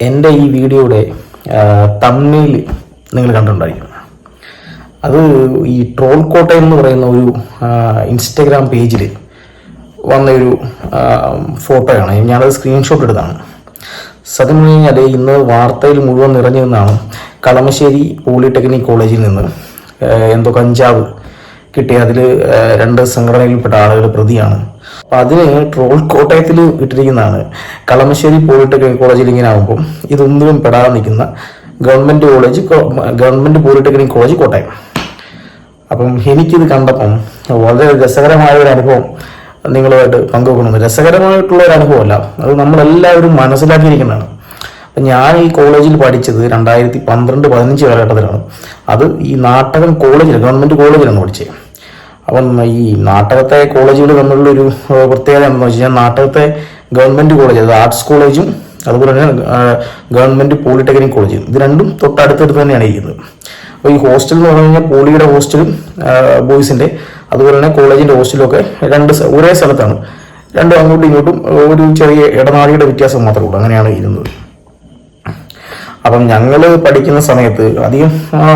എന്റെ ഈ വീഡിയോയുടെ തമ്മിൽ നിങ്ങൾ കണ്ടിട്ടുണ്ടായിരിക്കും. അത് ഈ ട്രോൾ കോട്ട എന്ന് പറയുന്ന ഒരു ഇൻസ്റ്റഗ്രാം പേജിൽ വന്ന ഒരു ആ, ഫോട്ടോയാണ്. ഞാനത് സ്ക്രീൻഷോട്ട് എടുത്താണ്. സത്യം പറഞ്ഞു കഴിഞ്ഞാൽ ഇന്ന് വാർത്തയിൽ മുഴുവൻ നിറഞ്ഞു നിന്നാണ് കളമശ്ശേരി പോളിടെക്നിക് കോളേജിൽ നിന്ന് എന്തോ കഞ്ചാവ് കിട്ടി അതിൽ രണ്ട് സംഘടനയിൽപ്പെട്ട ആളുകൾ പ്രതിയാണ്. അപ്പം അതിന് ട്രോൾ കോട്ടയത്തിൽ ഇട്ടിരിക്കുന്നതാണ്. കളമശ്ശേരി പോളിടെക്നിക് കോളേജിൽ ഇങ്ങനെ ആകുമ്പോൾ ഇതൊന്നും പെടാതെ നിൽക്കുന്ന government college government polytechnic college Kottayam. അപ്പം എനിക്കിത് കണ്ടപ്പം വളരെ രസകരമായ ഒരു അനുഭവം നിങ്ങളുമായിട്ട് പങ്കുവെക്കണം രസകരമായിട്ടുള്ള ഒരു അനുഭവമല്ല അത് നമ്മളെല്ലാവരും മനസ്സിലാക്കിയിരിക്കുന്നതാണ്. അപ്പം ഞാൻ ഈ കോളേജിൽ പഠിച്ചത് രണ്ടായിരത്തി പന്ത്രണ്ട് പതിനഞ്ച് കാലഘട്ടത്തിലാണ്. അത് ഈ നാട്ടകം കോളേജിൽ ഗവൺമെന്റ് കോളേജിലാണ് പഠിച്ചത്. അപ്പം ഈ നാട്ടകത്തെ കോളേജുകൾ തമ്മിലുള്ള ഒരു ഏഹ്, പ്രത്യേകത എന്താണെന്ന് വെച്ച് കഴിഞ്ഞാൽ നാട്ടകത്തെ ഗവൺമെന്റ് കോളേജ് അത് ആർട്സ് കോളേജും അതുപോലെ തന്നെ ഗവൺമെന്റ് പോളിടെക്നിക് കോളേജും ഇത് രണ്ടും തൊട്ടടുത്തടുത്ത് തന്നെയാണ് ഇരിക്കുന്നത്. അപ്പോൾ ഈ ഹോസ്റ്റൽ എന്ന് പറഞ്ഞു കഴിഞ്ഞാൽ പോളിയുടെ ഹോസ്റ്റലും ബോയ്സിന്റെ അതുപോലെ തന്നെ കോളേജിന്റെ ഹോസ്റ്റലും ഒക്കെ രണ്ട് ഒരേ സ്ഥലത്താണ്. രണ്ടും അങ്ങോട്ടും ഇങ്ങോട്ടും ഒരു ചെറിയ ഇടനാഴിയുടെ വ്യത്യാസം മാത്രമേ ഉള്ളൂ. അങ്ങനെയാണ് ഇരുന്നത്. അപ്പം ഞങ്ങൾ പഠിക്കുന്ന സമയത്ത് അധികം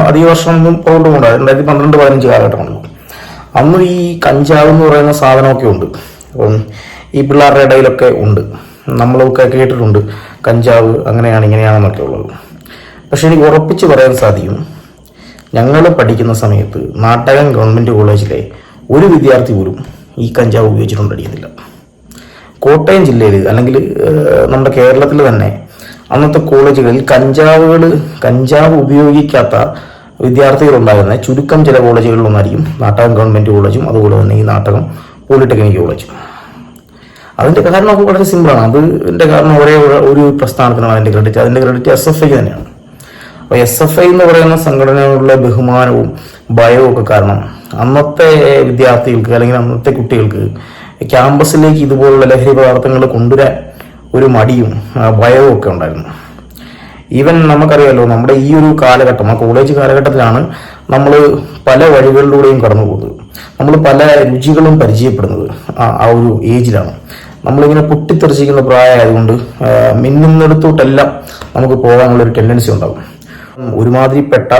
അധിക വർഷമൊന്നും പുറകോട്ടുമുണ്ട് രണ്ടായിരത്തി പന്ത്രണ്ട് പതിനഞ്ച് കാലഘട്ടമാണല്ലോ. അന്ന് ഈ കഞ്ചാവ് എന്ന് പറയുന്ന സാധനമൊക്കെ ഉണ്ട്. അപ്പം ഈ പിള്ളേരുടെ ഇടയിലൊക്കെ ഉണ്ട്. നമ്മളൊക്കെ കേട്ടിട്ടുണ്ട്. കഞ്ചാവ് അങ്ങനെയാണ് ഇങ്ങനെയാണെന്നൊക്കെ ഉള്ളത്. പക്ഷെ എനിക്ക് ഉറപ്പിച്ച് പറയാൻ സാധിക്കും ഞങ്ങൾ പഠിക്കുന്ന സമയത്ത് നാട്ടകം ഗവൺമെന്റ് കോളേജിലെ ഒരു വിദ്യാർത്ഥി പോലും ഈ കഞ്ചാവ് ഉപയോഗിച്ചിട്ടുണ്ടടിയുന്നില്ല കോട്ടയം ജില്ലയിൽ അല്ലെങ്കിൽ നമ്മുടെ കേരളത്തിൽ തന്നെ അന്നത്തെ കോളേജുകളിൽ കഞ്ചാവുകൾ കഞ്ചാവ് ഉപയോഗിക്കാത്ത വിദ്യാർത്ഥികളുണ്ടായിരുന്ന ചുരുക്കം ചില കോളേജുകളിലൊന്നായിരിക്കും നാട്ടകം ഗവൺമെന്റ് കോളേജും അതുപോലെ തന്നെ ഈ നാട്ടകം പോളിടെക്നിക് കോളേജും. അതിന്റെ കാരണമൊക്കെ വളരെ സിമ്പിളാണ്. അതിന്റെ കാരണം ഒരേ ഒരു- പ്രസ്ഥാനത്തിനാണ് അതിന്റെ ക്രെഡിറ്റ്. അതിന്റെ ക്രെഡിറ്റ് എസ് എഫ് ഐക്ക് തന്നെയാണ്. അപ്പോൾ എസ് എഫ് ഐ എന്ന് പറയുന്ന സംഘടനയോടുള്ള ബഹുമാനവും ഭയവും ഒക്കെ കാരണം അന്നത്തെ വിദ്യാർത്ഥികൾക്ക് അല്ലെങ്കിൽ അന്നത്തെ കുട്ടികൾക്ക് ക്യാമ്പസിലേക്ക് ഇതുപോലുള്ള ലഹരി പദാർത്ഥങ്ങൾ കൊണ്ടുവരാൻ ഒരു മടിയും ഭയവും ഒക്കെ ഉണ്ടായിരുന്നു. ഈവൻ നമുക്കറിയാലോ നമ്മുടെ ഈ ഒരു കാലഘട്ടം ആ കോളേജ് കാലഘട്ടത്തിലാണ് നമ്മൾ പല വഴികളിലൂടെയും കടന്നു പോകുന്നത്. നമ്മൾ പല രുചികളും പരിചയപ്പെടുന്നത് ആ ഒരു ഏജിലാണ് നമ്മളിങ്ങനെ പൊട്ടിത്തെറിച്ചിരിക്കുന്ന പ്രായമായതുകൊണ്ട് മിന്നുന്നിടത്തോട്ടെല്ലാം നമുക്ക് പോകാനുള്ളൊരു ടെൻഡൻസി ഉണ്ടാകും. ഒരുമാതിരിപ്പെട്ട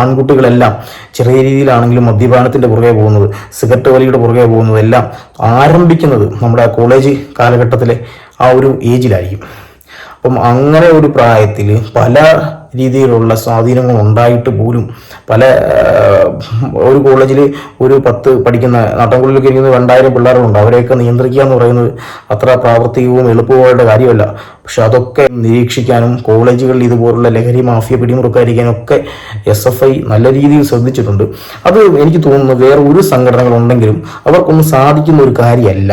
ആൺകുട്ടികളെല്ലാം ചെറിയ രീതിയിലാണെങ്കിലും മദ്യപാനത്തിന്റെ പുറകെ പോകുന്നത് സിഗരറ്റ് വലിയുടെ പുറകെ പോകുന്നത് എല്ലാം ആരംഭിക്കുന്നത് നമ്മുടെ കോളേജ് കാലഘട്ടത്തിലെ ആ ഒരു ഏജിലായിരിക്കും അപ്പം അങ്ങനെ ഒരു പ്രായത്തിൽ പല രീതിയിലുള്ള സ്വാധീനങ്ങൾ ഉണ്ടായിട്ട് പോലും പല ഒരു കോളേജിൽ ഒരു പത്ത് പഠിക്കുന്ന നാട്ടൻകുള്ളിലേക്ക് ഇരിക്കുന്ന രണ്ടായിരം പിള്ളേരുണ്ട്. അവരെയൊക്കെ നിയന്ത്രിക്കുക എന്ന് പറയുന്നത് അത്ര പ്രാവർത്തികവും എളുപ്പമായിട്ട് കാര്യമല്ല. പക്ഷെ അതൊക്കെ നിരീക്ഷിക്കാനും കോളേജുകളിൽ ഇതുപോലുള്ള ലഹരി മാഫിയ പിടിമുറുക്കാതിരിക്കാനും ഒക്കെ എസ് എഫ് ഐ നല്ല രീതിയിൽ ശ്രദ്ധിച്ചിട്ടുണ്ട്. അത് എനിക്ക് തോന്നുന്നു വേറെ ഒരു സംഘടനകളുണ്ടെങ്കിലും അവർക്കൊന്നും സാധിക്കുന്ന ഒരു കാര്യമല്ല.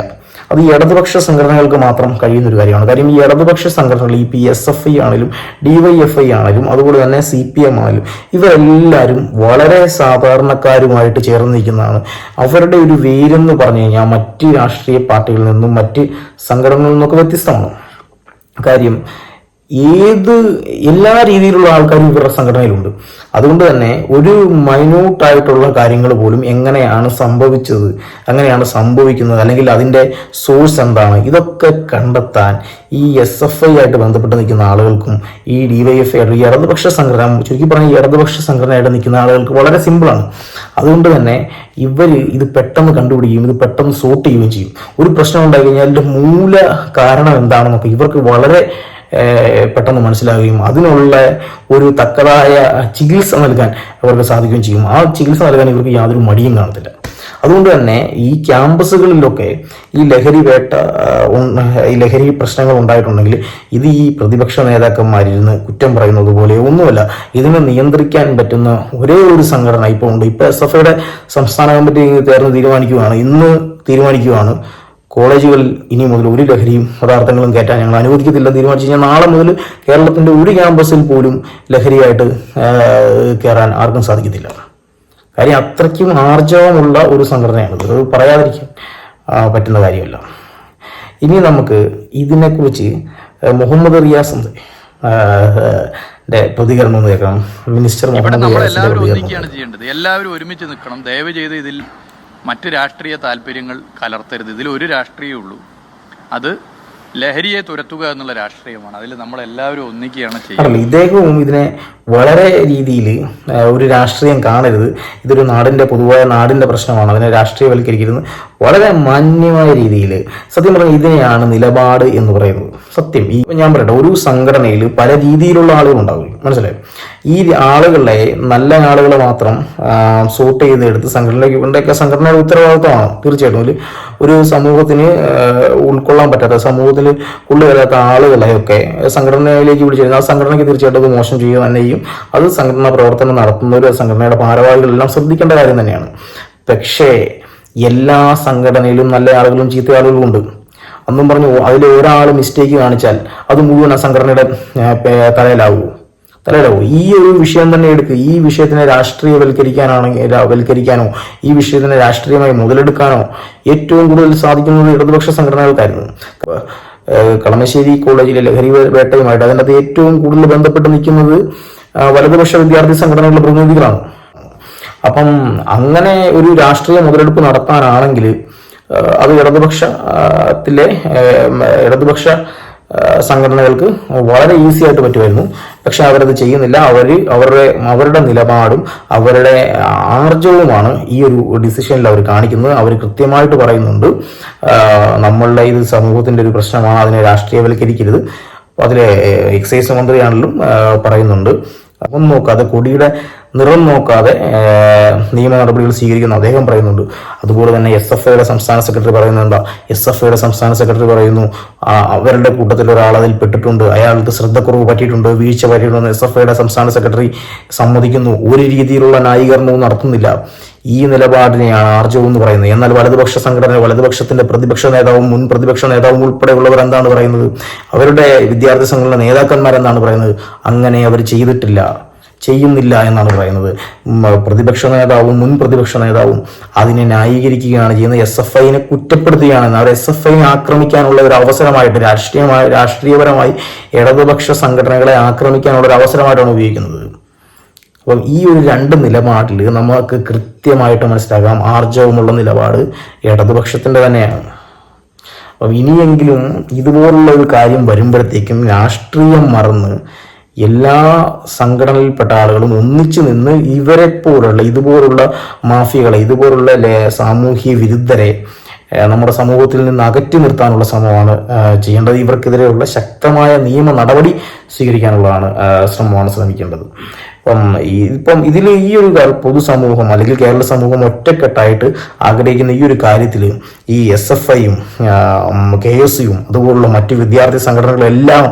അത് ഇടതുപക്ഷ സംഘടനകൾക്ക് മാത്രം കഴിയുന്ന ഒരു കാര്യമാണ്. കാര്യം ഈ ഇടതുപക്ഷ സംഘടനകൾ ഈ പി എസ് എഫ് ഐ ആണെങ്കിലും ഡി വൈ എഫ് ഐ ആണെങ്കിലും അതുപോലെ തന്നെ സി പി എം ആണെങ്കിലും ഇവരെല്ലാവരും വളരെ സാധാരണക്കാരുമായിട്ട് ചേർന്ന് നിൽക്കുന്നതാണ് അവരുടെ ഒരു വേരെന്ന് പറഞ്ഞു കഴിഞ്ഞാൽ മറ്റ് രാഷ്ട്രീയ പാർട്ടികളിൽ നിന്നും മറ്റ് സംഘടനകളിൽ നിന്നൊക്കെ വ്യത്യസ്തമാണ്. കാര്യം ഏത് എല്ലാ രീതിയിലുള്ള ആൾക്കാരും ഇവരുടെ സംഘടനയിലുണ്ട്. അതുകൊണ്ട് തന്നെ ഒരു മൈന്യൂട്ടായിട്ടുള്ള കാര്യങ്ങൾ പോലും എങ്ങനെയാണ് സംഭവിച്ചത് എങ്ങനെയാണ് സംഭവിക്കുന്നത് അല്ലെങ്കിൽ അതിന്റെ സോഴ്സ് എന്താണ് ഇതൊക്കെ കണ്ടെത്താൻ ഈ എസ് എഫ് ഐ ആയിട്ട് ബന്ധപ്പെട്ട് നിൽക്കുന്ന ആളുകൾക്കും ഈ ഡി വൈ എഫ് ഐ ഇടതുപക്ഷ സംഘടന ചുരുക്കി പറഞ്ഞാൽ ഇടതുപക്ഷ സംഘടനയായിട്ട് നിൽക്കുന്ന ആളുകൾക്ക് വളരെ സിമ്പിളാണ് അതുകൊണ്ട് തന്നെ ഇവർ ഇത് പെട്ടെന്ന് കണ്ടുപിടിക്കുകയും ഇത് പെട്ടെന്ന് സോർട്ട് ചെയ്യുകയും ചെയ്യും. ഒരു പ്രശ്നം ഉണ്ടായി കഴിഞ്ഞാൽ അതിന്റെ മൂല കാരണം എന്താണെന്നൊക്കെ ഇവർക്ക് വളരെ പെട്ടെന്ന് മനസ്സിലാവുകയും അതിനുള്ള ഒരു തക്കതായ ചികിത്സ നൽകാൻ അവർക്ക് സാധിക്കുകയും ചെയ്യും. ആ ചികിത്സ നൽകാൻ ഇവർക്ക് യാതൊരു മടിയും കാണത്തില്ല. അതുകൊണ്ട് തന്നെ ഈ ക്യാമ്പസുകളിലൊക്കെ ഈ ലഹരി വേട്ട ഈ ലഹരി പ്രശ്നങ്ങൾ ഉണ്ടായിട്ടുണ്ടെങ്കിൽ ഇത് ഈ പ്രതിപക്ഷ നേതാക്കന്മാരിരുന്ന് കുറ്റം പറയുന്നത് പോലെ ഒന്നുമല്ല ഇതിനെ നിയന്ത്രിക്കാൻ പറ്റുന്ന ഒരേ ഒരു സംഘടന ഇപ്പോൾ ഉണ്ട് ഇപ്പോൾ എസ് എഫ് ഐയുടെ സംസ്ഥാന കമ്മിറ്റി ചേർന്ന് തീരുമാനിക്കുകയാണ്. ഇന്ന് തീരുമാനിക്കുകയാണ് കോളേജുകളിൽ ഇനി മുതൽ ഒരു ലഹരിയും പദാർത്ഥങ്ങളും കയറ്റാൻ ഞങ്ങൾ അനുവദിക്കത്തില്ല. തീരുമാനിച്ചു കഴിഞ്ഞാൽ നാളെ മുതൽ കേരളത്തിന്റെ ഒരു ക്യാമ്പസിൽ പോലും ലഹരിയായിട്ട് കയറാൻ ആർക്കും സാധിക്കത്തില്ല. കാര്യം അത്രയ്ക്കും ആർജവമുള്ള ഒരു സംഘടനയാണിത്. അത് പറയാതിരിക്കാൻ പറ്റുന്ന കാര്യമല്ല. ഇനി നമുക്ക് ഇതിനെക്കുറിച്ച് മുഹമ്മദ് റിയാസ് പ്രതികരണം കേൾക്കണം. കേൾക്കാം മിനിസ്റ്റർ മുഹമ്മദ് പ്രതികരണം എല്ലാവരും ഒരുമിച്ച് നിൽക്കണം. ദയവ് ചെയ്ത് ഇതിൽ മറ്റ് രാഷ്ട്രീയ താല്പര്യങ്ങൾ കലർത്തരുത്. ഇതിൽ ഒരു രാഷ്ട്രീയമേ ഉള്ളൂ. അത് ലഹരിയെ തുരത്തുക എന്നുള്ള രാഷ്ട്രീയമാണ്. അതിൽ നമ്മളെല്ലാവരും ഒന്നിക്കുകയാണ് ചെയ്യുന്നത്. ഇദ്ദേഹവും ഇതിനെ വളരെ രീതിയിൽ ഒരു രാഷ്ട്രീയം കാണരുത്. ഇതൊരു നാടിന്റെ പൊതുവായ നാടിന്റെ പ്രശ്നമാണ്. അതിനെ രാഷ്ട്രീയവൽക്കരിക്കുന്നത് വളരെ മാന്യമായ രീതിയിൽ സത്യം പറഞ്ഞാൽ ഇതിനെയാണ് നിലപാട് എന്ന് പറയുന്നത്. സത്യം. ഈ ഞാൻ പറയട്ടെ ഒരു സംഘടനയിൽ പല രീതിയിലുള്ള ആളുകൾ ഉണ്ടാവും മനസ്സിലായോ? ഈ ആളുകളെ നല്ല ആളുകളെ മാത്രം സോർട്ട് ചെയ്തെടുത്ത് സംഘടനയ്ക്ക് ഇവരുടെയൊക്കെ സംഘടനയുടെ ഉത്തരവാദിത്വമാണ് തീർച്ചയായിട്ടും. ഒരു ഒരു സമൂഹത്തിന് ഉൾക്കൊള്ളാൻ പറ്റാത്ത സമൂഹത്തിൽ കൊള്ളുവരാത്ത ആളുകളെയൊക്കെ സംഘടനയിലേക്ക് വിളിച്ചിരുന്നു ആ സംഘടനയ്ക്ക് തീർച്ചയായിട്ടും അത് മോശം ചെയ്യുക തന്നെ ചെയ്യും. അത് സംഘടനാ പ്രവർത്തനം നടത്തുന്നവർ സംഘടനയുടെ ഭാരവാഹികളെല്ലാം ശ്രദ്ധിക്കേണ്ട കാര്യം തന്നെയാണ്. പക്ഷേ എല്ലാ സംഘടനയിലും നല്ല ആളുകളും ചീത്ത ആളുകളും ഉണ്ട്. അന്നും പറഞ്ഞു അതിൽ ഒരാൾ മിസ്റ്റേക്ക് കാണിച്ചാൽ അത് മുഴുവൻ ആ സംഘടനയുടെ ആ, തലയിലാവൂ ഈ ഒരു വിഷയം തന്നെ എടുക്കുക ഈ വിഷയത്തിനെ രാഷ്ട്രീയവൽക്കരിക്കാനാണെങ്കിൽ വൽക്കരിക്കാനോ ഈ വിഷയത്തിനെ രാഷ്ട്രീയമായി മുതലെടുക്കാനോ ഏറ്റവും കൂടുതൽ സാധിക്കുന്നത് ഇടതുപക്ഷ സംഘടനകൾക്കായിരുന്നു. കളമശ്ശേരി കോളേജിലെ ലഹരി വേട്ടയുമായിട്ട് അതിനകത്ത് ഏറ്റവും കൂടുതൽ ബന്ധപ്പെട്ട് നിൽക്കുന്നത് വലതുപക്ഷ വിദ്യാർത്ഥി സംഘടനകളുടെ പ്രതിനിധികളാണ്. അപ്പം അങ്ങനെ ഒരു രാഷ്ട്രീയ മുതലെടുപ്പ് നടത്താനാണെങ്കിൽ അത് ഇടതുപക്ഷത്തിലെ ഇടതുപക്ഷ സംഘടനകൾക്ക് വളരെ ഈസി ആയിട്ട് പറ്റുമായിരുന്നു. പക്ഷെ അവരത് ചെയ്യുന്നില്ല. അവർ അവരുടെ അവരുടെ നിലപാടും അവരുടെ ആർജവുമാണ് ഈ ഒരു ഡിസിഷനിൽ അവർ കാണിക്കുന്നത്. അവർ കൃത്യമായിട്ട് പറയുന്നുണ്ട്. നമ്മളുടെ ഇത് സമൂഹത്തിന്റെ ഒരു പ്രശ്നമാണ് അതിനെ രാഷ്ട്രീയവൽക്കരിക്കരുത്. അതിലെ എക്സൈസ് മന്ത്രിയാണെങ്കിലും പറയുന്നുണ്ട്. അപ്പം നോക്കാതെ കൊടിയുടെ നിറം നോക്കാതെ നിയമ നടപടികൾ സ്വീകരിക്കുന്ന. അദ്ദേഹം പറയുന്നുണ്ട്. അതുപോലെ തന്നെ എസ് എഫ് ഐയുടെ സംസ്ഥാന സെക്രട്ടറി പറയുന്നുണ്ട് എസ് എഫ് ഐയുടെ സംസ്ഥാന സെക്രട്ടറി പറയുന്നു അവരുടെ കൂട്ടത്തിൽ ഒരാൾ അതിൽ പെട്ടിട്ടുണ്ട്. അയാൾക്ക് ശ്രദ്ധക്കുറവ് പറ്റിയിട്ടുണ്ട് വീഴ്ച പറ്റിയിട്ടുണ്ടെന്ന് എസ് എഫ് ഐയുടെ സംസ്ഥാന സെക്രട്ടറി സമ്മതിക്കുന്നു. ഒരു രീതിയിലുള്ള ന്യായീകരണവും നടത്തുന്നില്ല. ഈ നിലപാടിനെയാണ് ആർജവം എന്ന് പറയുന്നത്. എന്നാൽ വലതുപക്ഷ സംഘടന വലതുപക്ഷത്തിന്റെ പ്രതിപക്ഷ നേതാവും മുൻ പ്രതിപക്ഷ നേതാവും ഉൾപ്പെടെയുള്ളവർ എന്താണ് പറയുന്നത്? അവരുടെ വിദ്യാർത്ഥി സംഘടന നേതാക്കന്മാരെന്താണ് പറയുന്നത്? അങ്ങനെ അവർ ചെയ്തിട്ടില്ല ചെയ്യുന്നില്ല എന്നാണ് പറയുന്നത്. പ്രതിപക്ഷ നേതാവും മുൻ പ്രതിപക്ഷ നേതാവും അതിനെ ന്യായീകരിക്കുകയാണ് ചെയ്യുന്നത്. എസ് എഫ് ഐനെ കുറ്റപ്പെടുത്തുകയാണ് അവർ എസ് എഫ് ഐ ആക്രമിക്കാനുള്ള ഒരു അവസരമായിട്ട് രാഷ്ട്രീയമായി രാഷ്ട്രീയപരമായി ഇടതുപക്ഷ സംഘടനകളെ ആക്രമിക്കാനുള്ള ഒരു അവസരമായിട്ടാണ് ഉപയോഗിക്കുന്നത്. അപ്പം ഈ ഒരു രണ്ട് നിലപാടിൽ നമുക്ക് കൃത്യമായിട്ട് മനസ്സിലാക്കാം. ആർജവമുള്ള നിലപാട് ഇടതുപക്ഷത്തിന്റെ തന്നെയാണ്. അപ്പം ഇനിയെങ്കിലും ഇതുപോലുള്ള ഒരു കാര്യം വരുമ്പോഴത്തേക്കും രാഷ്ട്രീയം മറന്ന് എല്ലാ സംഘടനയിൽപ്പെട്ട ആളുകളും ഒന്നിച്ചു നിന്ന് ഇവരെ പോലുള്ള ഇതുപോലുള്ള മാഫിയകളെ ഇതുപോലുള്ള സാമൂഹ്യ വിരുദ്ധരെ നമ്മുടെ സമൂഹത്തിൽ നിന്ന് അകറ്റി നിർത്താനുള്ള ശ്രമമാണ് ചെയ്യേണ്ടത്. ഇവർക്കെതിരെയുള്ള ശക്തമായ നിയമ നടപടി സ്വീകരിക്കാനുള്ളതാണ് ശ്രമമാണ് ശ്രമിക്കേണ്ടത്. അപ്പം ഈ ഇപ്പം ഇതിൽ ഈ ഒരു പൊതുസമൂഹം അല്ലെങ്കിൽ കേരള സമൂഹം ഒറ്റക്കെട്ടായിട്ട് ആഗ്രഹിക്കുന്ന ഈ ഒരു കാര്യത്തിൽ ഈ എസ് എഫ് ഐയും കെ എസ് സിയും അതുപോലുള്ള മറ്റ് വിദ്യാർത്ഥി സംഘടനകളെല്ലാം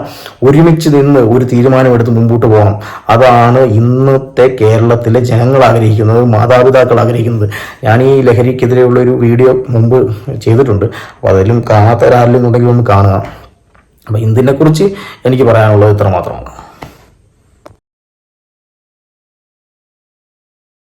ഒരുമിച്ച് നിന്ന് ഒരു തീരുമാനമെടുത്ത് മുമ്പോട്ട് പോകണം. അതാണ് ഇന്നത്തെ കേരളത്തിലെ ജനങ്ങൾ ആഗ്രഹിക്കുന്നത് മാതാപിതാക്കൾ ആഗ്രഹിക്കുന്നത്. ഞാൻ ഈ ലഹരിക്കെതിരെയുള്ള ഒരു വീഡിയോ മുമ്പ് ചെയ്തിട്ടുണ്ട്. അപ്പോൾ അതിലും കാണാത്തവരാരിലും ഒന്ന് കാണുക. അപ്പം ഇതിനെക്കുറിച്ച് എനിക്ക് പറയാനുള്ളത് ഇത്ര മാത്രമാണ്